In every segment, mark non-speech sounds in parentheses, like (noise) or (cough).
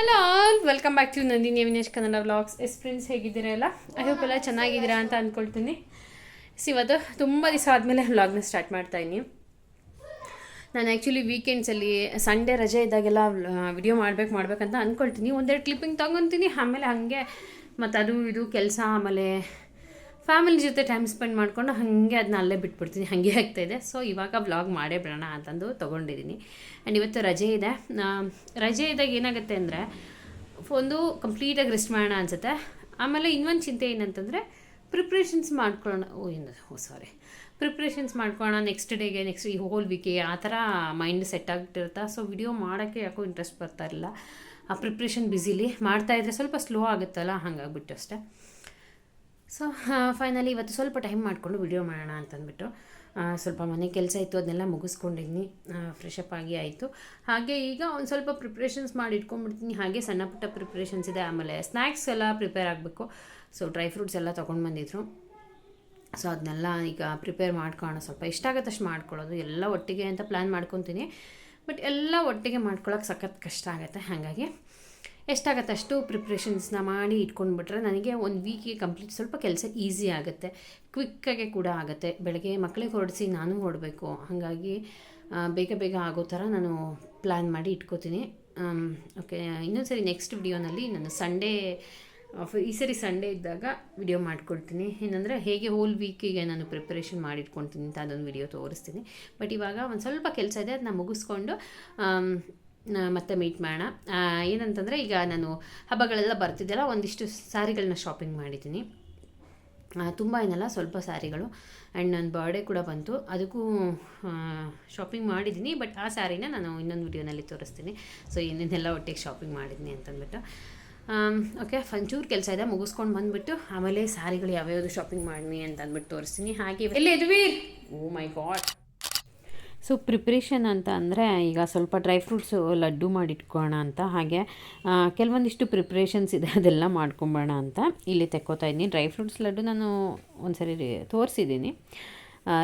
Hello all welcome back to Nandini Avinesh Kannada vlogs yes friends ಹೇಗಿದ್ದೀರಾ ಎಲ್ಲ? I hope ಎಲ್ಲ ಚೆನ್ನಾಗಿದ್ದೀರಾ ಅಂತ ಅಂದ್ಕೊಳ್ತೀನಿ ಸೊ ಇವತ್ತು ತುಂಬ ದಿವಸ ಆದಮೇಲೆ ವ್ಲಾಗ್ನ ಸ್ಟಾರ್ಟ್ ಮಾಡ್ತಾಯಿದ್ದೀನಿ ನಾನು ಆ್ಯಕ್ಚುಲಿ ವೀಕೆಂಡ್ಸಲ್ಲಿ ಸಂಡೇ ರಜೆ ಇದ್ದಾಗೆಲ್ಲ ವಿಡಿಯೋ ಮಾಡ್ಬೇಕು, ಮಾಡ್ಬೇಕಂತ ಅಂದ್ಕೊಳ್ತೀನಿ ಒಂದೆರಡು ಕ್ಲಿಪ್ಪಿಂಗ್ ತೊಗೊತೀನಿ. ಆಮೇಲೆ ಹಾಗೆ ಮತ್ತು ಅದು ಇದು, ಕೆಲಸ, ಆಮೇಲೆ ಫ್ಯಾಮಿಲಿ ಜೊತೆ ಟೈಮ್ ಸ್ಪೆಂಡ್ ಮಾಡಿಕೊಂಡು ಹಾಗೆ ಅದನ್ನ ಅಲ್ಲೇ ಬಿಟ್ಬಿಡ್ತೀನಿ. ಹಾಗೆ ಆಗ್ತಾಯಿದೆ ಸೊ ಇವಾಗ ಬ್ಲಾಗ್ ಮಾಡೇ ಬಿಡೋಣ ಅಂತಂದು ತೊಗೊಂಡಿದ್ದೀನಿ. ಆ್ಯಂಡ್ ಇವತ್ತು ರಜೆ ಇದೆ. ರಜೆ ಇದ್ದಾಗ ಏನಾಗುತ್ತೆ ಅಂದರೆ, ಒಂದು ಕಂಪ್ಲೀಟಾಗಿ ರೆಸ್ಟ್ ಮಾಡೋಣ ಅನಿಸುತ್ತೆ. ಆಮೇಲೆ ಇನ್ನೊಂದು ಚಿಂತೆ ಏನಂತಂದರೆ ಪ್ರಿಪ್ರೇಷನ್ಸ್ ಮಾಡ್ಕೊಳ್ಳೋಣ. ಓ, ಏನು? ಓ ಸಾರಿ ಪ್ರಿಪ್ರೇಷನ್ಸ್ ಮಾಡ್ಕೊಳ್ಳೋಣ ನೆಕ್ಸ್ಟ್ ಡೇಗೆ ನೆಕ್ಸ್ಟ್ ಈ ಹೋಲ್ ವೀಕೆ ಆ ಥರ ಮೈಂಡ್ ಸೆಟ್ ಆಗಿಟ್ಟಿರುತ್ತಾ ಸೊ ವಿಡಿಯೋ ಮಾಡೋಕ್ಕೆ ಯಾಕೋ ಇಂಟ್ರೆಸ್ಟ್ ಬರ್ತಾ ಇರಲಿಲ್ಲ. ಆ ಪ್ರಿಪ್ರೇಷನ್ ಬ್ಯುಸಿಲಿ ಮಾಡ್ತಾಯಿದ್ರೆ ಸ್ವಲ್ಪ ಸ್ಲೋ ಆಗುತ್ತಲ್ಲ? ಹಾಗಾಗ್ಬಿಟ್ಟು ಅಷ್ಟೇ. ಸೊ ಫೈನಲಿ (laughs) ಇವತ್ತು ಸ್ವಲ್ಪ ಟೈಮ್ ಮಾಡಿಕೊಂಡು ವಿಡಿಯೋ ಮಾಡೋಣ ಅಂತಂದ್ಬಿಟ್ಟು ಸ್ವಲ್ಪ ಮನೆ ಕೆಲಸ ಇತ್ತು, ಅದನ್ನೆಲ್ಲ ಮುಗಿಸ್ಕೊಂಡಿದ್ದೀನಿ ಫ್ರೆಶ್ ಅಪ್ ಆಗಿ ಆಯಿತು. ಹಾಗೆ ಈಗ ಒಂದು ಸ್ವಲ್ಪ ಪ್ರಿಪ್ರೇಷನ್ಸ್ ಮಾಡಿ ಇಟ್ಕೊಂಡ್ಬಿಡ್ತೀನಿ ಹಾಗೆ ಸಣ್ಣ ಪುಟ್ಟ ಪ್ರಿಪ್ರೇಷನ್ಸ್ ಇದೆ. ಆಮೇಲೆ ಸ್ನ್ಯಾಕ್ಸ್ ಎಲ್ಲ ಪ್ರಿಪೇರ್ ಆಗಬೇಕು. ಸೊ ಡ್ರೈ ಫ್ರೂಟ್ಸ್ ಎಲ್ಲ ತೊಗೊಂಡು ಬಂದಿದ್ರು. ಸೊ ಅದನ್ನೆಲ್ಲ ಈಗ ಪ್ರಿಪೇರ್ ಮಾಡ್ಕೊಳ್ಳೋಣ. ಸ್ವಲ್ಪ ಇಷ್ಟ ಆಗತ್ತಷ್ಟು ಮಾಡ್ಕೊಳ್ಳೋದು. ಎಲ್ಲ ಒಟ್ಟಿಗೆ ಅಂತ ಪ್ಲ್ಯಾನ್ ಮಾಡ್ಕೊತೀನಿ. ಬಟ್ ಎಲ್ಲ ಒಟ್ಟಿಗೆ ಮಾಡ್ಕೊಳ್ಳೋಕೆ ಸಖತ್ ಕಷ್ಟ ಆಗುತ್ತೆ. ಹಾಗಾಗಿ ಎಷ್ಟಾಗತ್ತೆ ಅಷ್ಟು ಪ್ರಿಪ್ರೇಷನ್ಸ್ನ ಮಾಡಿ ಇಟ್ಕೊಂಡ್ಬಿಟ್ರೆ ನನಗೆ ಒಂದು ವೀಕಿಗೆ ಕಂಪ್ಲೀಟ್ ಸ್ವಲ್ಪ ಕೆಲಸ ಈಸಿ ಆಗುತ್ತೆ. ಕ್ವಿಕ್ಕಾಗೆ ಕೂಡ ಆಗುತ್ತೆ. ಬೆಳಗ್ಗೆ ಮಕ್ಕಳಿಗೆ ಹೊರಡಿಸಿ ನಾನು ಹೊರಡಬೇಕು. ಹಾಗಾಗಿ ಬೇಗ ಬೇಗ ಆಗೋ ಥರ ನಾನು ಪ್ಲ್ಯಾನ್ ಮಾಡಿ ಇಟ್ಕೋತೀನಿ. ಓಕೆ ಇನ್ನೊಂದು ಸರಿ ನೆಕ್ಸ್ಟ್ ವಿಡಿಯೋನಲ್ಲಿ ನಾನು ಸಂಡೇ ಈ ಸರಿ ಸಂಡೇ ಇದ್ದಾಗ ವಿಡಿಯೋ ಮಾಡ್ಕೊಳ್ತೀನಿ ಏನಂದರೆ ಹೇಗೆ ಹೋಲ್ ವೀಕಿಗೆ ನಾನು ಪ್ರಿಪ್ರೇಷನ್ ಮಾಡಿಟ್ಕೊಳ್ತೀನಿ ಅಂತ ಅದೊಂದು ವಿಡಿಯೋ ತೋರಿಸ್ತೀನಿ. ಬಟ್ ಇವಾಗ ಒಂದು ಸ್ವಲ್ಪ ಕೆಲಸ ಇದೆ ಅದನ್ನ ಮುಗಿಸ್ಕೊಂಡು ಮತ್ತೆ ಮೀಟ್ ಮಾಡೋಣ. ಏನಂತಂದರೆ ಈಗ ನಾನು ಹಬ್ಬಗಳೆಲ್ಲ ಬರ್ತಿದ್ದೆಲ್ಲ ಒಂದಿಷ್ಟು ಸ್ಯಾರಿಗಳನ್ನ ಶಾಪಿಂಗ್ ಮಾಡಿದ್ದೀನಿ. ತುಂಬ ಏನಲ್ಲ ಸ್ವಲ್ಪ ಸ್ಯಾರಿಗಳು ಆ್ಯಂಡ್ ನನ್ನ ಬರ್ಡೇ ಕೂಡ ಬಂತು. ಅದಕ್ಕೂ ಶಾಪಿಂಗ್ ಮಾಡಿದ್ದೀನಿ. ಬಟ್ ಆ ಸ್ಯಾರಿನ ನಾನು ಇನ್ನೊಂದು ವಿಡಿಯೋನಲ್ಲಿ ತೋರಿಸ್ತೀನಿ. ಸೊ ಏನೇನೆಲ್ಲ ಒಟ್ಟಿಗೆ ಶಾಪಿಂಗ್ ಮಾಡಿದ್ದೀನಿ ಅಂತಂದ್ಬಿಟ್ಟು. ಓಕೆ ಫಂಚೂರ್ ಕೆಲಸ ಇದೆ ಮುಗಿಸ್ಕೊಂಡು ಬಂದುಬಿಟ್ಟು ಆಮೇಲೆ ಸ್ಯಾರಿಗಳು ಯಾವ್ಯಾವುದು ಶಾಪಿಂಗ್ ಮಾಡಿನಿ ಅಂತ ಅಂದ್ಬಿಟ್ಟು ತೋರಿಸ್ತೀನಿ. ಹಾಗೆ ಎಲ್ಲಿ ಇದ್ವಿ oh my god so preparation ಅಂತ ಅಂದರೆ ಈಗ ಸ್ವಲ್ಪ ಡ್ರೈ ಫ್ರೂಟ್ಸು ಲಡ್ಡು ಮಾಡಿಟ್ಕೋಣ ಅಂತ. ಹಾಗೆ ಕೆಲವೊಂದಿಷ್ಟು ಪ್ರಿಪ್ರೇಷನ್ಸ್ ಇದೆ, ಅದೆಲ್ಲ ಮಾಡ್ಕೊಂಬೋಣ ಅಂತ ಇಲ್ಲಿ ತೆಕ್ಕೋತಾ ಇದ್ದೀನಿ. ಡ್ರೈ ಫ್ರೂಟ್ಸ್ ಲಡ್ಡು ನಾನು ಒಂದ್ಸರಿ ತೋರಿಸಿದ್ದೀನಿ.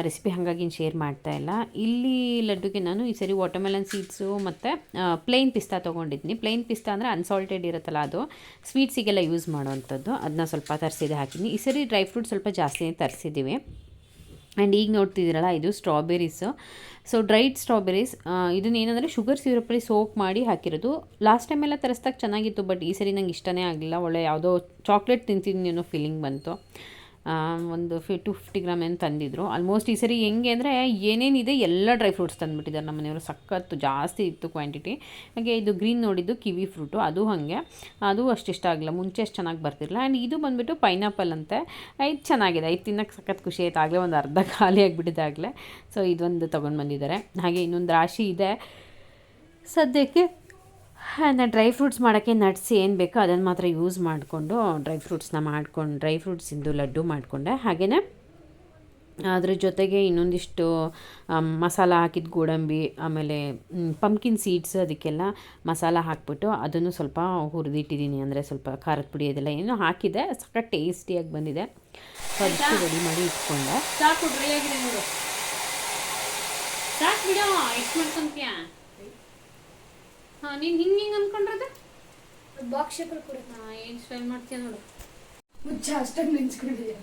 ರೆಸಿಪಿ ಹಾಗಾಗಿ ಶೇರ್ ಮಾಡ್ತಾ ಇಲ್ಲ. ಇಲ್ಲಿ ಲಡ್ಡುಗೆ ನಾನು ಈ ಸರಿ ವಾಟರ್ಮೆಲನ್ ಸೀಡ್ಸು ಮತ್ತು ಪ್ಲೇನ್ ಪಿಸ್ತಾ ತೊಗೊಂಡಿದ್ದೀನಿ ಪ್ಲೇನ್ ಪಿಸ್ತಾ ಅಂದರೆ ಅನ್ಸಾಲ್ಟೆಡ್ ಇರುತ್ತಲ್ಲ ಅದು. ಸ್ವೀಟ್ಸಿಗೆಲ್ಲ ಯೂಸ್ ಮಾಡೋವಂಥದ್ದು. ಅದನ್ನ ಸ್ವಲ್ಪ ತರಿಸಿದೆ ಹಾಕಿದ್ದೀನಿ ಈ ಸರಿ ಡ್ರೈ ಫ್ರೂಟ್ ಸ್ವಲ್ಪ ಜಾಸ್ತಿನೇ ತರಿಸಿದ್ದೀವಿ ಆ್ಯಂಡ್ ಈಗ ನೋಡ್ತಿದ್ದೀರಲ್ಲ, ಇದು ಸ್ಟ್ರಾಬೆರೀಸು ಸೊ ಡ್ರೈಡ್ ಸ್ಟ್ರಾಬೆರೀಸ್ ಇದನ್ನ ಏನಂದರೆ ಶುಗರ್ ಸಿರಪಲ್ಲಿ ಸೋಕ್ ಮಾಡಿ ಹಾಕಿರೋದು. ಲಾಸ್ಟ್ ಟೈಮೆಲ್ಲ ತರಿಸ್ದಾಗ ಚೆನ್ನಾಗಿತ್ತು ಬಟ್ ಈ ಸರಿ ನಂಗೆ ಇಷ್ಟನೇ ಆಗಲಿಲ್ಲ. ಒಳ್ಳೆ ಯಾವುದೋ ಚಾಕ್ಲೇಟ್ ತಿಂತಿದ್ದೀನಿ ಅನ್ನೋ ಫೀಲಿಂಗ್ ಬಂತು. ಒಂದು ಫಿ ಟು ಫಿಫ್ಟಿ ಗ್ರಾಮ್ ಏನು ತಂದಿದ್ರು. ಆಲ್ಮೋಸ್ಟ್ ಈ ಸರಿ ಹೆಂಗೆ ಅಂದರೆ ಏನೇನಿದೆ ಎಲ್ಲ ಡ್ರೈ ಫ್ರೂಟ್ಸ್ ತಂದುಬಿಟ್ಟಿದ್ದಾರೆ ನಮ್ಮ ಮನೆಯವರು. ಸಖತ್ತು ಜಾಸ್ತಿ ಇತ್ತು ಕ್ವಾಂಟಿಟಿ ಹಾಗೆ ಇದು ಗ್ರೀನ್ ನೋಡಿದ್ದು ಕಿವಿ ಫ್ರೂಟು ಅದು ಹಾಗೆ. ಅದು ಅಷ್ಟು ಇಷ್ಟ ಆಗಿಲ್ಲ ಮುಂಚೆ ಅಷ್ಟು ಚೆನ್ನಾಗಿ ಬರ್ತಿರಲಿಲ್ಲ. ಆ್ಯಂಡ್ ಇದು ಬಂದುಬಿಟ್ಟು ಪೈನಾಪಲ್ ಅಂತೆ. ಇದು ಚೆನ್ನಾಗಿದೆ. ಇದು ತಿನ್ನೋಕ್ಕೆ ಸಖತ್ ಖುಷಿ ಆಯ್ತು. ಆಗಲೇ ಒಂದು ಅರ್ಧ (laughs) ಖಾಲಿ ಆಗಿಬಿಟ್ಟಿದೆ ಆಗಲೇ. ಸೊ ಇದೊಂದು ತೊಗೊಂಡು ಬಂದಿದ್ದಾರೆ. ಹಾಗೆ ಇನ್ನೊಂದು ರಾಶಿ ಇದೆ. ಸದ್ಯಕ್ಕೆ ನಾನು ಡ್ರೈ ಫ್ರೂಟ್ಸ್ ಮಾಡೋಕ್ಕೆ ನಟ್ಸ್ ಏನು ಬೇಕೋ ಅದನ್ನು ಮಾತ್ರ ಯೂಸ್ ಮಾಡಿಕೊಂಡು ಡ್ರೈ ಫ್ರೂಟ್ಸ್ನ ಮಾಡ್ಕೊಂಡು ಡ್ರೈ ಫ್ರೂಟ್ಸಿಂದು ಲಡ್ಡು ಮಾಡಿಕೊಂಡೆ. ಹಾಗೆಯೇ ಅದ್ರ ಜೊತೆಗೆ ಇನ್ನೊಂದಿಷ್ಟು ಮಸಾಲ ಹಾಕಿದ ಗೋಡಂಬಿ ಆಮೇಲೆ ಪಂಪ್ಕಿನ್ ಸೀಡ್ಸ್ ಅದಕ್ಕೆಲ್ಲ ಮಸಾಲ ಹಾಕ್ಬಿಟ್ಟು ಅದನ್ನು ಸ್ವಲ್ಪ ಹುರಿದಿಟ್ಟಿದ್ದೀನಿ ಅಂದರೆ ಸ್ವಲ್ಪ ಖಾರದ ಪುಡಿ ಅದೆಲ್ಲ ಏನು ಹಾಕಿದೆ. ಸಕ್ಕ ಟೇಸ್ಟಿಯಾಗಿ ಬಂದಿದೆ. ಸೊ ಅದಕ್ಕೆ ರೆಡಿ ಮಾಡಿ ಇಟ್ಕೊಂಡೆ ಸಾಕು ರೆಡಿಯಾಗಿದೆ ನೋಡು ಸಾಕು ಬಿಡೋ ಎಷ್ಟು ಮಾಡ್ಕೊಂತೀಯ ಹಾಂ ನೀನು ಹಿಂಗ್ ಹಿಂಗೆ ಅಂದ್ಕೊಂಡ್ರದ ಬಾಕ್ಸ್ ಶೇಪಲ್ಲಿ ಕೊಡು. ಹಾಂ ಏನು ಸ್ಟೈಲ್ ಮಾಡ್ತೀಯ ನೋಡು. ಮುಚ್ಚ ನೆನ್ಸ್ಕೊಂಡಿದ್ಯಾ.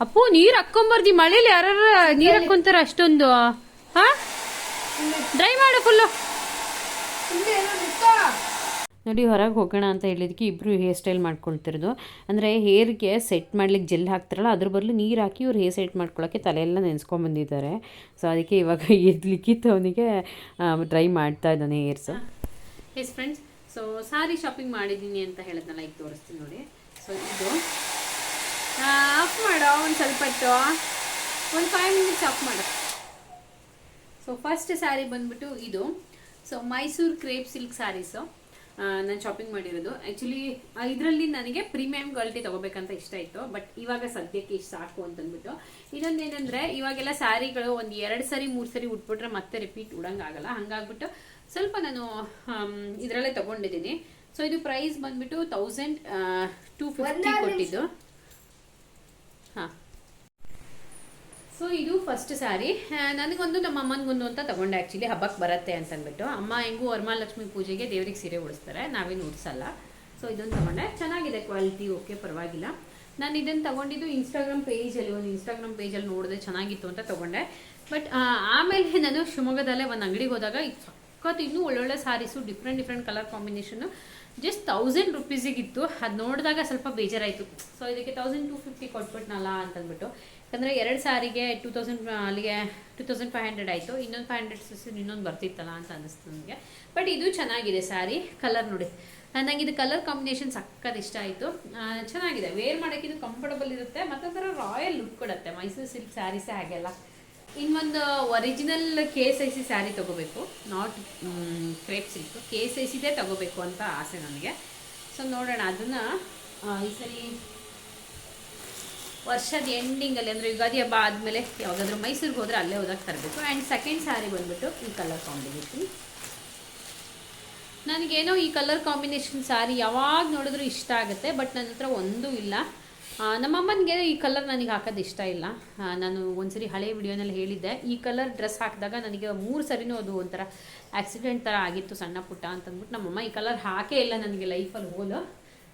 ಅಪ್ಪು ನೀರ್ ಹಾಕೊಂಬರ್ದಿ ಮಳೇಲಿ ಯಾರು ನೀರ್ ಹಾಕೊಂತಾರ ಅಷ್ಟೊಂದು. ಹಾ? ಡ್ರೈ ಮಾಡು ಫುಲ್ಲು. ಏನೋ ನೋಡಿ ಹೊರಗೆ ಹೋಗೋಣ ಅಂತ ಹೇಳಿದಕ್ಕೆ ಇಬ್ಬರು ಹೇರ್ ಸ್ಟೈಲ್ ಮಾಡ್ಕೊಳ್ತಿರೋದು. ಅಂದರೆ ಹೇರ್ಗೆ ಸೆಟ್ ಮಾಡ್ಲಿಕ್ಕೆ ಜೆಲ್ ಹಾಕ್ತಾರಲ್ಲ ಅದ್ರ ಬದಲು ನೀರು ಹಾಕಿ ಇವ್ರು ಹೇರ್ ಸೆಟ್ ಮಾಡ್ಕೊಳ್ಳೋಕ್ಕೆ ತಲೆಯೆಲ್ಲ ನೆನೆಸ್ಕೊಂಬಂದಿದ್ದಾರೆ ಸೊ ಅದಕ್ಕೆ ಇವಾಗ (laughs) ಎದ್ಲಿಕ್ಕಿತ್ತು ಅವನಿಗೆ ಡ್ರೈ ಮಾಡ್ತಾ ಇದ್ದಾನೆ hairs yes friends so sorry shopping ಮಾಡಿದ್ದೀನಿ ಅಂತ ಹೇಳಿದ್ನಲ್ಲ, ಈಗ ತೋರಿಸ್ತೀನಿ ನೋಡಿ. ಸೊ ಇದು. ಆಫ್ ಮಾಡೋ, ಒಂದು ಸ್ವಲ್ಪ ಹೊತ್ತು ಒಂದು ಫೈವ್ ಮಿನಿಟ್ಸ್ ಆಫ್ ಮಾಡು. ಸೊ ಫಸ್ಟ್ ಸ್ಯಾರಿ ಬಂದ್ಬಿಟ್ಟು ಇದು. So Mysuru crepe silk saris ನಾನು ಶಾಪಿಂಗ್ ಮಾಡಿರೋದು. ಆ್ಯಕ್ಚುಲಿ ಇದರಲ್ಲಿ ನನಗೆ ಪ್ರೀಮಿಯಂ ಕ್ವಾಲಿಟಿ ತೊಗೋಬೇಕಂತ ಇಷ್ಟ ಇತ್ತು. ಬಟ್ ಇವಾಗ ಸದ್ಯಕ್ಕೆ ಇಷ್ಟು ಸಾಕು ಅಂತಂದ್ಬಿಟ್ಟು. ಇನ್ನೊಂದೇನೆಂದರೆ, ಇವಾಗೆಲ್ಲ ಸ್ಯಾರಿಗಳು ಒಂದು ಎರಡು ಸರಿ, ಮೂರು ಸರಿ ಉಟ್ಬಿಟ್ರೆ ಮತ್ತೆ ರಿಪೀಟ್ ಉಡಂಗಾಗಲ್ಲ. ಹಂಗಾಗ್ಬಿಟ್ಟು ಸ್ವಲ್ಪ ನಾನು ಇದರಲ್ಲೇ ತಗೊಂಡಿದ್ದೀನಿ. ಸೊ ಇದು ಪ್ರೈಸ್ ಬಂದ್ಬಿಟ್ಟು ತೌಸಂಡ್ ಟೂ ಫಿಫ್ಟಿ ಕೊಟ್ಟಿದ್ದು. ಹಾಂ. ಸೊ ಇದು ಫಸ್ಟ್ ಸ್ಯಾರಿ ನನಗೊಂದು ನಮ್ಮ ಅಮ್ಮನಿಗೊಂದು ಅಂತ ತಗೊಂಡೆ. ಆ್ಯಕ್ಚುಲಿ ಹಬ್ಬಕ್ಕೆ ಬರುತ್ತೆ ಅಂತ ಅಂದ್ಬಿಟ್ಟು ಅಮ್ಮ ಹೆಂಗೂ ವರಮಹಾಲಕ್ಷ್ಮಿ ಪೂಜೆಗೆ ದೇವ್ರಿಗೆ ಸೀರೆ ಉಡಿಸ್ತಾರೆ. ನಾವೇನು ಉಡಿಸಲ್ಲ. ಸೊ ಇದೊಂದು ತಗೊಂಡೆ. ಚೆನ್ನಾಗಿದೆ ಕ್ವಾಲಿಟಿ ಓಕೆ ಪರವಾಗಿಲ್ಲ. ನಾನು ಇದನ್ನು ತಗೊಂಡಿದ್ದು ಇನ್ಸ್ಟಾಗ್ರಾಮ್ ಪೇಜಲ್ಲಿ ಒಂದು ಇನ್ಸ್ಟಾಗ್ರಾಮ್ ಪೇಜಲ್ಲಿ ನೋಡಿದೆ ಚೆನ್ನಾಗಿತ್ತು ಅಂತ ತಗೊಂಡೆ. ಬಟ್ ಆಮೇಲೆ ನಾನು ಶಿವಮೊಗ್ಗದಲ್ಲೇ ಒಂದು ಅಂಗಡಿಗೆ ಹೋದಾಗ ಸಖತ್ ಇನ್ನೂ ಒಳ್ಳೊಳ್ಳೆ saris different different colour combination just thousand ರುಪೀಸಿಗಿತ್ತು. ಅದು ನೋಡಿದಾಗ ಸ್ವಲ್ಪ ಬೇಜಾರಾಯಿತು. ಸೊ ಇದಕ್ಕೆ ತೌಸಂಡ್ ಟು ಫಿಫ್ಟಿ ಕೊಟ್ಬಿಟ್ನಲ್ಲ ಅಂತಂದ್ಬಿಟ್ಟು. ಯಾಕಂದರೆ ಎರಡು ಸಾರಿಗೆ ಟೂ ತೌಸಂಡ್ ಅಲ್ಲಿಗೆ ಟೂ ತೌಸಂಡ್ ಫೈವ್ ಹಂಡ್ರೆಡ್ ಆಯಿತು. ಇನ್ನೊಂದು ಫೈವ್ ಹಂಡ್ರೆಡ್ ಸಿಸ್ ಇನ್ನೊಂದು ಬರ್ತಿತ್ತಲ್ಲ ಅಂತ ಅನ್ನಿಸ್ತು ನನಗೆ. ಬಟ್ ಇದು ಚೆನ್ನಾಗಿದೆ ಸ್ಯಾರಿ ಕಲರ್ ನೋಡಿ. ನನಗೆ ಇದು ಕಲರ್ ಕಾಂಬಿನೇಷನ್ ಸಕ್ಕತ್ ಇಷ್ಟ ಆಯಿತು. ಚೆನ್ನಾಗಿದೆ. ವೇರ್ ಮಾಡೋಕ್ಕೆ ಇದು ಕಂಫರ್ಟಬಲ್ ಇರುತ್ತೆ. ಮತ್ತೊಂಥರ ರಾಯಲ್ ಲುಕ್ ಕೊಡುತ್ತೆ. ಮೈಸೂರು ಸಿಲ್ಕ್ ಸ್ಯಾರೀಸೇ ಹಾಗೆಲ್ಲ. ಇನ್ನೊಂದು original K S I C sari ತೊಗೋಬೇಕು not crepe silk K S I ಸಿದೇ ತೊಗೋಬೇಕು ಅಂತ ಆಸೆ ನನಗೆ. ಸೊ ನೋಡೋಣ. ಅದನ್ನು ಈ ಸರಿ ವರ್ಷದ ಎಂಡಿಂಗಲ್ಲಿ ಅಂದರೆ ಯುಗಾದಿ ಹಬ್ಬ ಆದಮೇಲೆ ಯಾವಾಗಾದ್ರೂ ಮೈಸೂರಿಗೆ ಹೋದರೆ ಅಲ್ಲೇ ಹೋದಾಗ ತರಬೇಕು. ಆ್ಯಂಡ್ ಸೆಕೆಂಡ್ ಸ್ಯಾರಿ ಬಂದುಬಿಟ್ಟು ಈ ಕಲರ್ ಕಾಂಬಿನೇಷನ್ ನನಗೇನೋ ಈ ಕಲರ್ ಕಾಂಬಿನೇಷನ್ ಸ್ಯಾರಿ ಯಾವಾಗ ನೋಡಿದ್ರೂ ಇಷ್ಟ ಆಗುತ್ತೆ ಬಟ್ ನನ್ನ ಹತ್ರ ಒಂದೂ ಇಲ್ಲ. ನಮ್ಮಮ್ಮನಿಗೆ ಈ ಕಲರ್ ನನಗೆ ಹಾಕೋದು ಇಷ್ಟ ಇಲ್ಲ. ನಾನು ಒಂದ್ಸರಿ ಹಳೆ ವಿಡಿಯೋನಲ್ಲಿ ಹೇಳಿದ್ದೆ, ಈ ಕಲರ್ ಡ್ರೆಸ್ ಹಾಕಿದಾಗ ನನಗೆ ಮೂರು ಸರಿನೂ ಅದು ಒಂಥರ ಆಕ್ಸಿಡೆಂಟ್ ಥರ ಆಗಿತ್ತು, ಸಣ್ಣ ಪುಟ್ಟ ಅಂತಂದ್ಬಿಟ್ಟು ನಮ್ಮಮ್ಮ ಈ ಕಲರ್ ಹಾಕೇ ಇಲ್ಲ ನನಗೆ ಲೈಫಲ್ಲಿ ಹೋಲು.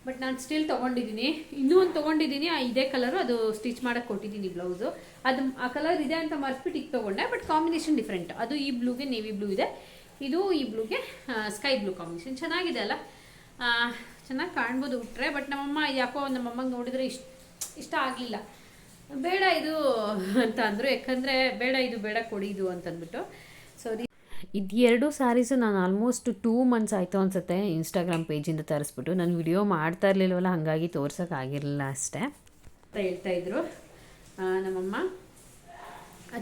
ಬಟ್ ನಾನು ಸ್ಟಿಲ್ ತೊಗೊಂಡಿದ್ದೀನಿ. ಇನ್ನೂ ಒಂದು ತೊಗೊಂಡಿದ್ದೀನಿ. ಆ, ಇದೇ ಕಲರು ಅದು ಸ್ಟಿಚ್ ಮಾಡೋಕ್ಕೆ ಕೊಟ್ಟಿದ್ದೀನಿ ಬ್ಲೌಸು ಅದು ಆ ಕಲರ್ ಇದೆ ಅಂತ ಮರ್ಸ್ಬಿಟ್ಟು ಈಗ ತೊಗೊಂಡೆ ಬಟ್ ಕಾಂಬಿನೇಷನ್ ಡಿಫ್ರೆಂಟ್ ಅದು ಈ ಬ್ಲೂಗೆ ನೇವಿ ಬ್ಲೂ ಇದೆ. ಇದು ಈ ಬ್ಲೂಗೆ ಸ್ಕೈ ಬ್ಲೂ ಕಾಂಬಿನೇಷನ್ ಚೆನ್ನಾಗಿದೆ ಅಲ್ಲ? ಚೆನ್ನಾಗಿ ಕಾಣ್ಬೋದು ಉಟ್ರೆ ಬಟ್ ನಮ್ಮಮ್ಮ ಯಾಕೋ ನಮ್ಮಮ್ಮಂಗೆ ನೋಡಿದರೆ ಇಷ್ಟ ಇಷ್ಟ ಆಗಲಿಲ್ಲ. ಬೇಡ ಇದು ಅಂತ ಅಂದರು ಯಾಕಂದರೆ ಬೇಡ ಇದು ಬೇಡ ಕೊಡಿ ಇದು ಅಂತಂದ್ಬಿಟ್ಟು. ಸೊ ಇದು ಎರಡು ಸ್ಯಾರೀಸು ನಾನು ಆಲ್ಮೋಸ್ಟ್ ಟೂ ಮಂತ್ಸ್ ಆಯಿತು ಅನ್ಸುತ್ತೆ ಇನ್ಸ್ಟಾಗ್ರಾಮ್ ಪೇಜಿಂದ ತರಿಸ್ಬಿಟ್ಟು. ನಾನು ವಿಡಿಯೋ ಮಾಡ್ತಾ ಇರಲಿಲ್ವಲ್ಲ ಹಾಗಾಗಿ ತೋರ್ಸೋಕ್ಕಾಗಿರಲಿಲ್ಲ ಅಷ್ಟೇ. ಅಂತ ಹೇಳ್ತಾ ಇದ್ರು. ಆ, ನಮ್ಮಮ್ಮ.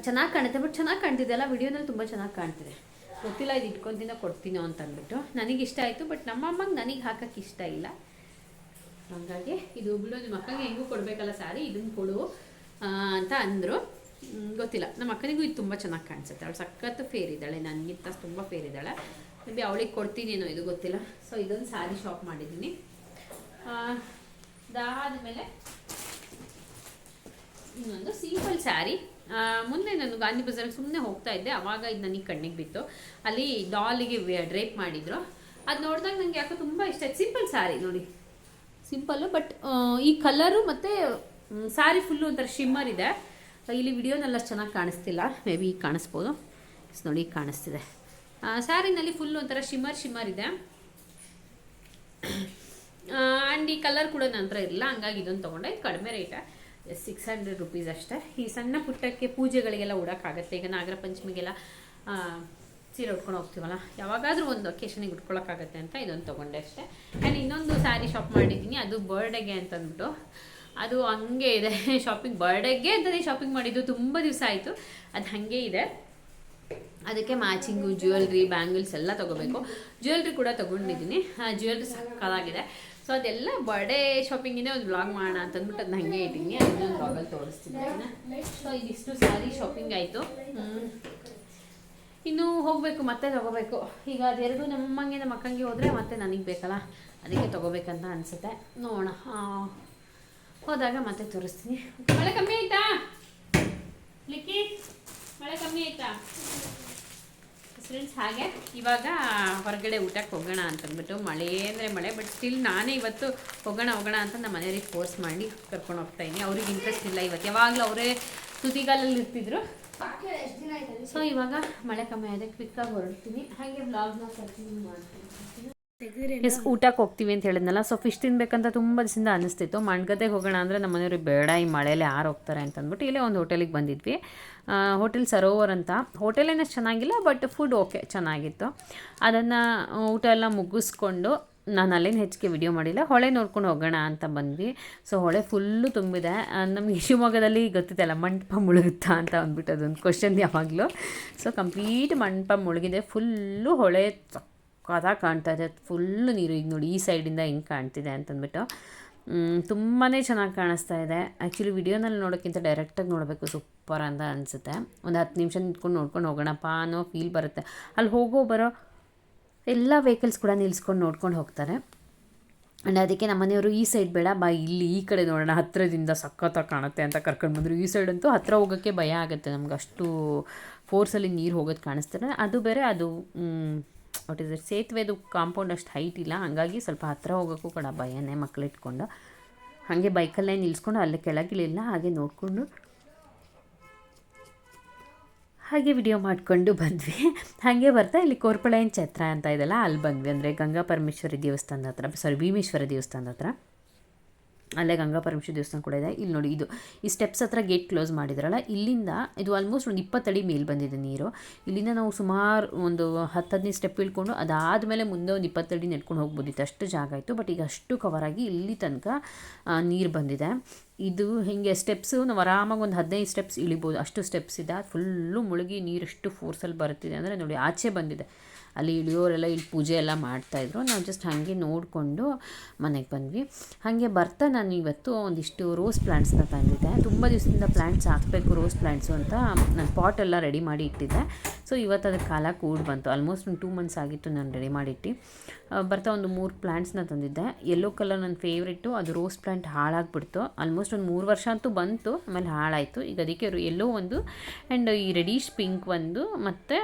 ಚೆನ್ನಾಗಿ ಕಾಣುತ್ತೆ ಬಟ್ ಚೆನ್ನಾಗಿ ಕಾಣ್ತಿದೆ ಅಲ್ಲ ವಿಡಿಯೋನಲ್ಲಿ ತುಂಬ ಚೆನ್ನಾಗಿ ಕಾಣ್ತಿದೆ. ಗೊತ್ತಿಲ್ಲ, ಇದು ಇಟ್ಕೊಂತಿನ ಕೊಡ್ತೀನೋ ಅಂತ ಅಂದ್ಬಿಟ್ಟು. ನನಗೆ ಇಷ್ಟ ಆಯಿತು ಬಟ್ ನಮ್ಮ ಅಮ್ಮಂಗೆ ನನಗೆ ಹಾಕಕ್ಕೆ ಇಷ್ಟ ಇಲ್ಲ. ಹಾಗಾಗಿ ಇದು ಬಿಡು ನಿಮ್ಮ ಅಕ್ಕಂಗೆ ಹೆಂಗೂ ಕೊಡಬೇಕಲ್ಲ ಸ್ಯಾರಿ ಇದನ್ನು ಕೊಡು ಅಂತ ಅಂದರು. ಗೊತ್ತಿಲ್ಲ. ನಮ್ಮ ಅಕ್ಕನಿಗೂ ಇದು ತುಂಬ ಚೆನ್ನಾಗಿ ಕಾಣಿಸುತ್ತೆ. ಅವಳು ಸಖತ್ತು ಫೇರ್ ಇದ್ದಾಳೆ, ನನಗಿಂತ ತುಂಬ ಫೇರ್ ಇದ್ದಾಳೆ. ಮೇ ಬಿ ಅವಳಿಗೆ ಕೊಡ್ತೀನೇನೋ ಇದು ಗೊತ್ತಿಲ್ಲ. ಸೊ ಇದೊಂದು ಸ್ಯಾರಿ ಶಾಪ್ ಮಾಡಿದ್ದೀನಿ. ಅದಾದಮೇಲೆ ಇನ್ನೊಂದು ಸಿಂಪಲ್ ಸ್ಯಾರಿ ಮುಂದೆ ನಾನು ಗಾಂಧಿ ಬಜಾರ್ಗೆ ಸುಮ್ಮನೆ ಹೋಗ್ತಾ ಇದ್ದೆ. ಅವಾಗ ಇದು ನನಗೆ ಕಣ್ಣಿಗೆ ಬಿತ್ತು. ಅಲ್ಲಿ ಡಾಲಿಗೆ ಡ್ರೇಪ್ ಮಾಡಿದ್ರು. ಅದು ನೋಡಿದಾಗ ನನಗೆ ಯಾಕೋ ತುಂಬ ಇಷ್ಟ ಆಯ್ತು. ಸಿಂಪಲ್ ಸ್ಯಾರಿ ನೋಡಿ. ಸಿಂಪಲ್ಲು ಬಟ್ ಈ ಕಲರು ಮತ್ತು ಸ್ಯಾರಿ ಫುಲ್ಲು ಒಂಥರ ಶಿಮ್ಮರ್ ಇದೆ. ಇಲ್ಲಿ ವಿಡಿಯೋನೆಲ್ಲ ಚೆನ್ನಾಗಿ ಕಾಣಿಸ್ತಿಲ್ಲ. ಮೇ ಬಿ ಕಾಣಿಸ್ಬೋದು. ನೋಡಿ ಕಾಣಿಸ್ತಿದೆ. ಸ್ಯಾರಿನಲ್ಲಿ ಫುಲ್ ಒಂಥರ ಶಿಮ್ಮರ್ ಶಿಮ್ಮರ್ ಇದೆ. ಆ್ಯಂಡ್ ಈ ಕಲರ್ ಕೂಡ ನನ್ನ ಹತ್ರ ಇರಲಿಲ್ಲ. ಹಂಗಾಗಿ ಇದೊಂದು ತೊಗೊಂಡೆ. ಇದು ಕಡಿಮೆ ರೇಟ ಸಿಕ್ಸ್ ಹಂಡ್ರೆಡ್ ರುಪೀಸ್ ಅಷ್ಟೇ. ಈ ಸಣ್ಣ ಪುಟ್ಟಕ್ಕೆ ಪೂಜೆಗಳಿಗೆಲ್ಲ ಉಡೋಕ್ಕಾಗತ್ತೆ. ಈಗ ನಾಗರ ಪಂಚಮಿಗೆಲ್ಲ ಸೀರೆ ಉಟ್ಕೊಂಡು ಹೋಗ್ತೀವಲ್ಲ, ಯಾವಾಗಾದರೂ ಒಂದು ಒಕೇಶನಿಗೆ ಉಟ್ಕೊಳ್ಳೋಕ್ಕಾಗತ್ತೆ ಅಂತ ಇದೊಂದು ತೊಗೊಂಡೆ ಅಷ್ಟೇ. ಆ್ಯಂಡ್ ಇನ್ನೊಂದು ಸ್ಯಾರಿ ಶಾಪ್ ಮಾಡಿದ್ದೀನಿ, ಅದು ಬರ್ಡೇಗೆ ಅಂತಂದ್ಬಿಟ್ಟು. ಅದು ಹಂಗೆ ಇದೆ ಶಾಪಿಂಗ್ ಬರ್ಡೇಗೆ ಅಂತಲೇ ಶಾಪಿಂಗ್ ಮಾಡಿದ್ದು ತುಂಬ ದಿವಸ ಆಯಿತು. ಅದು ಹಾಗೆ ಇದೆ. ಅದಕ್ಕೆ ಮ್ಯಾಚಿಂಗು ಜ್ಯುವೆಲ್ರಿ ಬ್ಯಾಂಗಲ್ಸ್ ಎಲ್ಲ ತೊಗೋಬೇಕು. ಜ್ಯುವೆಲ್ರಿ ಕೂಡ ತೊಗೊಂಡಿದ್ದೀನಿ. ಜ್ಯುವೆಲ್ರಿ ಸಕ್ಕತ್ತಾಗಿದೆ. ಸೊ ಅದೆಲ್ಲ ಬರ್ಡೇ ಶಾಪಿಂಗಿನೇ ಒಂದು ಬ್ಲಾಗ್ ಮಾಡೋಣ ಅಂತಂದ್ಬಿಟ್ಟು ಅದನ್ನ ಹಾಗೆ ಇದ್ದೀನಿ ಅದನ್ನ ಬ್ಲಾಗಲ್ಲಿ ತೋರಿಸ್ತೀನಿ ಸೊ ಇದಿಷ್ಟು ಸಾರಿ ಶಾಪಿಂಗ್ ಆಯಿತು. ಇನ್ನೂ ಹೋಗಬೇಕು, ಮತ್ತೆ ತಗೋಬೇಕು. ಈಗ ಅದೆರಡು ನಮ್ಮಂಗೆ ನಮ್ಮ ಅಕ್ಕಂಗೆ ಹೋದರೆ ಮತ್ತೆ ನನಗೆ ಬೇಕಲ್ಲ? ಅದಕ್ಕೆ ತೊಗೋಬೇಕಂತ ಅನಿಸುತ್ತೆ. ನೋಡೋಣ. ಹೋದಾಗ ಮತ್ತೆ ತೋರಿಸ್ತೀನಿ. ಮಳೆ ಕಮ್ಮಿ ಆಯ್ತಾ? ಲಿಕ್ಕಿ, ಮಳೆ ಕಮ್ಮಿ ಆಯ್ತಾ? ಫ್ರೆಂಡ್ಸ್ ಹಾಗೆ ಇವಾಗ ಹೊರಗಡೆ ಊಟಕ್ಕೆ ಹೋಗೋಣ ಅಂತಂದ್ಬಿಟ್ಟು ಮಳೆ ಅಂದರೆ ಮಳೆ ಬಟ್ ಸ್ಟಿಲ್ ನಾನೇ ಇವತ್ತು ಹೋಗೋಣ ಹೋಗೋಣ ಅಂತ ನಮ್ಮ ಮನೆಯವ್ರಿಗೆ ಫೋರ್ಸ್ ಮಾಡಿ ಕರ್ಕೊಂಡು ಹೋಗ್ತಾ ಇದ್ದೀನಿ. ಅವ್ರಿಗೆ ಇಂಟ್ರೆಸ್ಟ್ ಇಲ್ಲ ಇವತ್ತು. ಯಾವಾಗಲೂ ಅವರೇ ತುದಿಗಾಲಲ್ಲಿ ಇರ್ತಿದ್ರು. ಸೊ ಇವಾಗ ಮಳೆ ಕಮ್ಮಿ ಆಗಿದೆ ಕ್ವಿಕ್ಕಾಗಿ ಹೊರಡ್ತೀನಿ. ಹಾಗೆ ಬ್ಲಾಗ್ನ ಕಂಟಿನ್ಯೂ ಮಾಡ್ತೀನಿ. ಎಸ್, ಊಟಕ್ಕೆ ಹೋಗ್ತೀವಿ ಅಂತ ಹೇಳಿದ್ನಲ್ಲ, ಸೊ ಫಿಶ್ ತಿನ್ಬೇಕಂತ ತುಂಬ ದಿವಸದಿಂದ ಅನಿಸ್ತಿತ್ತು. ಮಣ್ಗದ್ದೆಗೆ ಹೋಗೋಣ ಅಂದರೆ ನಮ್ಮ ಮನೆಯವ್ರಿಗೆ ಬೇಡ, ಈ ಮಳೆಯಲ್ಲಿ ಯಾರು ಹೋಗ್ತಾರೆ ಅಂತ ಅಂದ್ಬಿಟ್ಟು ಇಲ್ಲೇ ಒಂದು ಹೋಟೆಲಿಗೆ ಬಂದಿದ್ವಿ. ಹೋಟೆಲ್ ಸರೋವರ್ ಅಂತ. ಹೋಟೆಲೇನೇ ಚೆನ್ನಾಗಿಲ್ಲ ಬಟ್ ಫುಡ್ ಓಕೆ ಚೆನ್ನಾಗಿತ್ತು. ಅದನ್ನು ಊಟ ಎಲ್ಲ ಮುಗಿಸ್ಕೊಂಡು ನಾನು ಅಲ್ಲೇನು ಹೆಚ್ಚಿಗೆ ವಿಡಿಯೋ ಮಾಡಿಲ್ಲ, ಹೊಳೆ ನೋಡ್ಕೊಂಡು ಹೋಗೋಣ ಅಂತ ಬಂದ್ವಿ. ಸೊ ಹೊಳೆ ಫುಲ್ಲು ತುಂಬಿದೆ. ನಮಗೆ ಶಿವಮೊಗ್ಗದಲ್ಲಿ ಗೊತ್ತಿದ್ದಲ್ಲ ಮಂಟಪ ಮುಳುಗುತ್ತಾ ಅಂತ ಅಂದ್ಬಿಟ್ಟು ಅದೊಂದು ಕ್ವಶನ್ ಯಾವಾಗಲೂ. ಸೊ ಕಂಪ್ಲೀಟ್ ಮಂಟಪ ಮುಳುಗಿದೆ ಫುಲ್ಲು ಹೊಳೆ ಸಕ್ಕತ್ತಾಗಿ ಕಾಣ್ತಾ ಇದೆ. ಫುಲ್ಲು ನೀರು ಈಗ ನೋಡಿ, ಈ ಸೈಡಿಂದ ಹೆಂಗೆ ಕಾಣ್ತಿದೆ ಅಂತಂದ್ಬಿಟ್ಟು. ತುಂಬಾ ಚೆನ್ನಾಗಿ ಕಾಣಿಸ್ತಾ ಇದೆ. ಆ್ಯಕ್ಚುಲಿ ವಿಡಿಯೋನಲ್ಲಿ ನೋಡೋಕ್ಕಿಂತ ಡೈರೆಕ್ಟಾಗಿ ನೋಡಬೇಕು ಸೂಪರ್ ಅಂತ ಅನಿಸುತ್ತೆ. ಒಂದು ಹತ್ತು ನಿಮಿಷ ನಿಂತ್ಕೊಂಡು ನೋಡ್ಕೊಂಡು ಹೋಗೋಣಪ್ಪ ಅನ್ನೋ ಫೀಲ್ ಬರುತ್ತೆ. ಅಲ್ಲಿ ಹೋಗೋ ಬರೋ ಎಲ್ಲ ವೆಹಿಕಲ್ಸ್ ಕೂಡ ನಿಲ್ಸ್ಕೊಂಡು ನೋಡ್ಕೊಂಡು ಹೋಗ್ತಾರೆ. ಆ್ಯಂಡ್ ಅದಕ್ಕೆ ನಮ್ಮ ಮನೆಯವರು ಈ ಸೈಡ್ ಬೇಡ, ಬಾ ಇಲ್ಲಿ ಈ ಕಡೆ ನೋಡೋಣ ಹತ್ತಿರದಿಂದ ಸಖತ್ತಾಗಿ ಕಾಣುತ್ತೆ ಅಂತ ಕರ್ಕೊಂಡು ಬಂದರು. ಈ ಸೈಡ್ ಅಂತೂ ಹತ್ತಿರ ಹೋಗೋಕ್ಕೆ ಭಯ ಆಗುತ್ತೆ ನಮ್ಗೆ. ಅಷ್ಟು ಫೋರ್ಸಲ್ಲಿ ನೀರು ಹೋಗೋದು ಕಾಣಿಸ್ತಾರೆ ಅದು ಬೇರೆ, ಅದು ವಾಟ್ ಇಸ್ ಇಟ್ ಸೇತುವೆದು ಕಾಂಪೌಂಡ್ ಅಷ್ಟು ಹೈಟ್ ಇಲ್ಲ. ಹಾಗಾಗಿ ಸ್ವಲ್ಪ ಹತ್ತಿರ ಹೋಗೋಕ್ಕೂ ಕೂಡ ಭಯನೇ ಮಕ್ಳು ಇಟ್ಕೊಂಡು. ಹಾಗೆ ಬೈಕಲ್ಲೇ ನಿಲ್ಲಿಸ್ಕೊಂಡು ಅಲ್ಲೇ ಕೆಳಗಿಳಿಲ್ಲ ಹಾಗೆ ನೋಡಿಕೊಂಡು. ಹಾಗೆ ವಿಡಿಯೋ ಮಾಡಿಕೊಂಡು ಬಂದ್ವಿ. ಹಾಗೆ ಬರ್ತಾ ಇಲ್ಲಿ ಕೋರ್ಪಳೆಯನ್ ಛತ್ರ ಅಂತ ಇದೆಲ್ಲ ಅಲ್ಲಿ ಬಂದ್ವಿ. ಅಂದರೆ ಗಂಗಾ ಪರಮೇಶ್ವರಿ ದೇವಸ್ಥಾನದ ಹತ್ರ ಸಾರಿ ಭೀಮೇಶ್ವರ ದೇವಸ್ಥಾನದ ಹತ್ರ. ಅಲ್ಲೇ ಗಂಗಾ ಪರಮೇಶ್ವರ ದೇವಸ್ಥಾನ ಕೂಡ ಇದೆ. ಇಲ್ಲಿ ನೋಡಿ, ಇದು ಈ ಸ್ಟೆಪ್ಸ್ ಹತ್ರ ಗೇಟ್ ಕ್ಲೋಸ್ ಮಾಡಿದ್ರಲ್ಲ, ಇಲ್ಲಿಂದ ಇದು ಆಲ್ಮೋಸ್ಟ್ ಒಂದು ಇಪ್ಪತ್ತಡಿ ಮೇಲೆ ಬಂದಿದೆ ನೀರು. ಇಲ್ಲಿಂದ ನಾವು ಸುಮಾರು ಒಂದು ಹತ್ತು ಹದಿನೈದು ಸ್ಟೆಪ್ ಇಳ್ಕೊಂಡು ಅದಾದಮೇಲೆ ಮುಂದೆ ಒಂದು ಇಪ್ಪತ್ತಡಿ ನೆಡ್ಕೊಂಡು ಹೋಗ್ಬೋದಿತ್ತು. ಅಷ್ಟು ಜಾಗ ಆಯಿತು ಬಟ್ ಈಗ ಅಷ್ಟು ಕವರ್ ಆಗಿ ಇಲ್ಲಿ ತನಕ ನೀರು ಬಂದಿದೆ. ಇದು ಹೀಗೆ ಸ್ಟೆಪ್ಸು ನಾವು ಆರಾಮಾಗಿ ಒಂದು ಹದಿನೈದು ಸ್ಟೆಪ್ಸ್ ಇಳಿಬೋದು. ಅಷ್ಟು ಸ್ಟೆಪ್ಸ್ ಇದೆ. ಫುಲ್ಲು ಮುಳುಗಿ ನೀರಷ್ಟು ಫೋರ್ಸಲ್ಲಿ ಬರುತ್ತಿದೆ ಅಂದರೆ ನೋಡಿ ಆಚೆ ಬಂದಿದೆ. ಅಲ್ಲಿ ಇಳಿಯೋರೆಲ್ಲ ಇಲ್ಲಿ ಪೂಜೆ ಎಲ್ಲ ಮಾಡ್ತಾಯಿದ್ರು ನಾವು ಜಸ್ಟ್ ಹಾಗೆ ನೋಡಿಕೊಂಡು ಮನೆಗೆ ಬಂದ್ವಿ. ಹಾಗೆ ಬರ್ತಾ ನಾನು ಇವತ್ತು ಒಂದಿಷ್ಟು ರೋಸ್ ಪ್ಲ್ಯಾಂಟ್ಸ್ನ ತಂದಿದ್ದೆ. ತುಂಬ ದಿವಸದಿಂದ ಪ್ಲ್ಯಾಂಟ್ಸ್ ಹಾಕಬೇಕು ರೋಸ್ ಪ್ಲ್ಯಾಂಟ್ಸು ಅಂತ ನಾನು ಪಾಟ್ ಎಲ್ಲ ರೆಡಿ ಮಾಡಿ ಇಟ್ಟಿದ್ದೆ. ಸೊ ಇವತ್ತು ಅದಕ್ಕೆ ಕಾಲ ಕೂಡ ಬಂತು. ಆಲ್ಮೋಸ್ಟ್ ಒಂದು ಟೂ ಮಂತ್ಸ್ ಆಗಿತ್ತು ನಾನು ರೆಡಿ ಮಾಡಿಟ್ಟು. ಬರ್ತಾ ಒಂದು ಮೂರು ಪ್ಲ್ಯಾಂಟ್ಸ್ನ ತಂದಿದ್ದೆ. ಯೆಲ್ಲೋ ಕಲರ್ ನನ್ನ ಫೇವ್ರೇಟು ಅದು ರೋಸ್ ಪ್ಲ್ಯಾಂಟ್ ಹಾಳಾಗ್ಬಿಡ್ತು. ಆಲ್ಮೋಸ್ಟ್ ಒಂದು ಮೂರು ವರ್ಷ ಅಂತೂ ಬಂತು, ಆಮೇಲೆ ಹಾಳಾಯಿತು. ಈಗ ಅದಕ್ಕೆ ಎಲ್ಲೋ ಒಂದು ಆ್ಯಂಡ್ ಈ ರೆಡಿಶ್ ಪಿಂಕ್ ಒಂದು ಮತ್ತು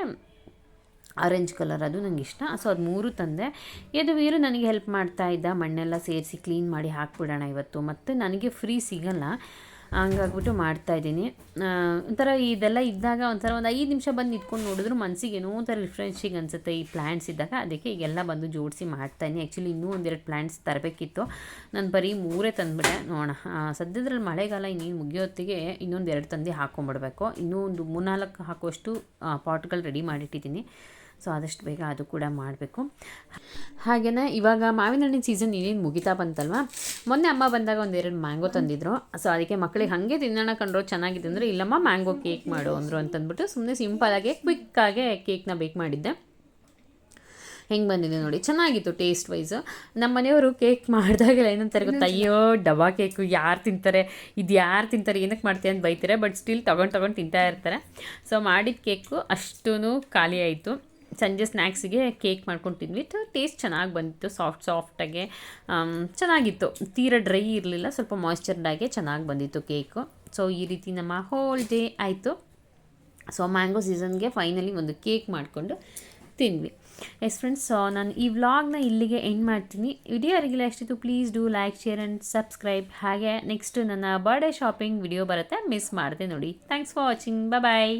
ಆರೆಂಜ್ ಕಲರ್ ಅದು ನನಗೆ ಇಷ್ಟ. ಸೊ ಅದು ಮೂರು ತಂದೆ. ಎದು ವೀರು ನನಗೆ ಹೆಲ್ಪ್ ಮಾಡ್ತಾ ಇದ್ದ. ಮಣ್ಣೆಲ್ಲ ಸೇರಿಸಿ ಕ್ಲೀನ್ ಮಾಡಿ ಹಾಕ್ಬಿಡೋಣ ಇವತ್ತು. ಮತ್ತು ನನಗೆ ಫ್ರೀ ಸಿಗಲ್ಲ. ಹಂಗಾಗ್ಬಿಟ್ಟು ಮಾಡ್ತಾ ಇದ್ದೀನಿ. ಒಂಥರ ಇದೆಲ್ಲ ಇದ್ದಾಗ ಒಂಥರ ಒಂದು ಐದು ನಿಮಿಷ ಬಂದು ನಿಂತ್ಕೊಂಡು ನೋಡಿದ್ರು ಮನಸ್ಸಿಗೆ ಏನೋ ಒಂಥರ ರಿಫ್ರೆಶಿಂಗ್ ಅನಿಸುತ್ತೆ ಈ ಪ್ಲ್ಯಾಂಟ್ಸ್ ಇದ್ದಾಗ. ಅದಕ್ಕೆ ಈಗೆಲ್ಲ ಬಂದು ಜೋಡಿಸಿ ಮಾಡ್ತಾಯಿನಿ ಆ್ಯಕ್ಚುಲಿ ಇನ್ನೂ ಒಂದೆರಡು ಪ್ಲ್ಯಾಂಟ್ಸ್ ತರಬೇಕಿತ್ತು. ನಾನು ಬರೀ ಮೂರೇ ತಂದುಬಿಟ್ಟೆ. ನೋಡೋಣ. ಸದ್ಯದ್ರಲ್ಲಿ ಮಳೆಗಾಲ ಇನ್ನೇನು ಮುಗಿಯೋತ್ತಿಗೆ ಇನ್ನೊಂದು ಎರಡು ತಂದು ಹಾಕೊಂಡ್ಬಿಡ್ಬೇಕು. ಇನ್ನೂ ಒಂದು ಮೂರ್ನಾಲ್ಕು ಹಾಕುವಷ್ಟು ಪಾಟ್ಗಳು ರೆಡಿ ಮಾಡಿಟ್ಟಿದ್ದೀನಿ. ಸೊ ಆದಷ್ಟು ಬೇಗ ಅದು ಕೂಡ ಮಾಡಬೇಕು. ಹಾಗೆಯೇ ಇವಾಗ ಮಾವಿನ ಹಣ್ಣಿನ ಸೀಸನ್ ಇನ್ನೇನು ಮುಗಿತಾ ಬಂತಲ್ವಾ? ಮೊನ್ನೆ ಅಮ್ಮ ಬಂದಾಗ ಒಂದೆರಡು ಮ್ಯಾಂಗೋ ತಂದಿದ್ರು. ಸೊ ಅದಕ್ಕೆ ಮಕ್ಕಳಿಗೆ ಹಾಗೆ ತಿನ್ನೋಣ ಕಂಡ್ರು ಚೆನ್ನಾಗಿದೆ ಅಂದರೆ ಇಲ್ಲಮ್ಮ ಮ್ಯಾಂಗೋ ಕೇಕ್ ಮಾಡು ಅಂದರು ಅಂತಂದ್ಬಿಟ್ಟು ಸುಮ್ಮನೆ ಸಿಂಪಲಾಗಿ ಕ್ವಿಕ್ಕಾಗೆ ಕೇಕ್ನ ಬೇಕ್ ಮಾಡಿದ್ದೆ. ಹೆಂಗೆ ಬಂದಿದೆ ನೋಡಿ ಚೆನ್ನಾಗಿತ್ತು ಟೇಸ್ಟ್ ವೈಸ್ ನಮ್ಮ ಮನೆಯವರು ಕೇಕ್ ಮಾಡಿದಾಗೆಲ್ಲ ಏನಂತಾರೆ ಗೊತ್ತ? ಅಯ್ಯೋ ಡಬಾ ಕೇಕು ಯಾರು ತಿಂತಾರೆ? ಇದು ಯಾರು ತಿಂತಾರೆ? ಏನಕ್ಕೆ ಮಾಡ್ತೀಯ ಅಂತ ಬೈತಾರೆ ಬಟ್ ಸ್ಟಿಲ್ ತೊಗೊಂಡು ತೊಗೊಂಡು ತಿಂತಾ ಇರ್ತಾರೆ. ಸೊ ಮಾಡಿದ ಕೇಕು ಅಷ್ಟೂ ಖಾಲಿ ಆಯಿತು. ಸಂಜೆ ಸ್ನ್ಯಾಕ್ಸಿಗೆ ಕೇಕ್ ಮಾಡ್ಕೊಂಡು ತಿಂದ್ವಿ ಟೇಸ್ಟ್ ಚೆನ್ನಾಗಿ ಬಂದಿತ್ತು. ಸಾಫ್ಟ್ ಸಾಫ್ಟಾಗೆ ಚೆನ್ನಾಗಿತ್ತು. ತೀರಾ ಡ್ರೈ ಇರಲಿಲ್ಲ. ಸ್ವಲ್ಪ ಮಾಯ್ಶ್ಚರ್ಡಾಗೆ ಚೆನ್ನಾಗಿ ಬಂದಿತ್ತು ಕೇಕು. ಸೊ, ಈ ರೀತಿ ನಮ್ಮ ಹೋಲ್ ಡೇ ಆಯಿತು. ಸೊ ಮ್ಯಾಂಗೋ ಸೀಸನ್ಗೆ ಫೈನಲಿ ಒಂದು ಕೇಕ್ ಮಾಡಿಕೊಂಡು ತಿಂದ್ವಿ. ಎಸ್ ಫ್ರೆಂಡ್ಸ್ ನಾನು ಈ ವ್ಲಾಗ್ನ ಇಲ್ಲಿಗೆ ಎಂಡ್ ಮಾಡ್ತೀನಿ. ವಿಡಿಯೋ ಅರಿಗಿಲ್ಲ ಎಷ್ಟಿತ್ತು please do like share and subscribe ಹಾಗೆ ನೆಕ್ಸ್ಟ್ ನನ್ನ ಬರ್ಡೇ ಶಾಪಿಂಗ್ ವಿಡಿಯೋ ಬರುತ್ತೆ. ಮಿಸ್ ಮಾಡಿದೆ ನೋಡಿ. Thanks for watching bye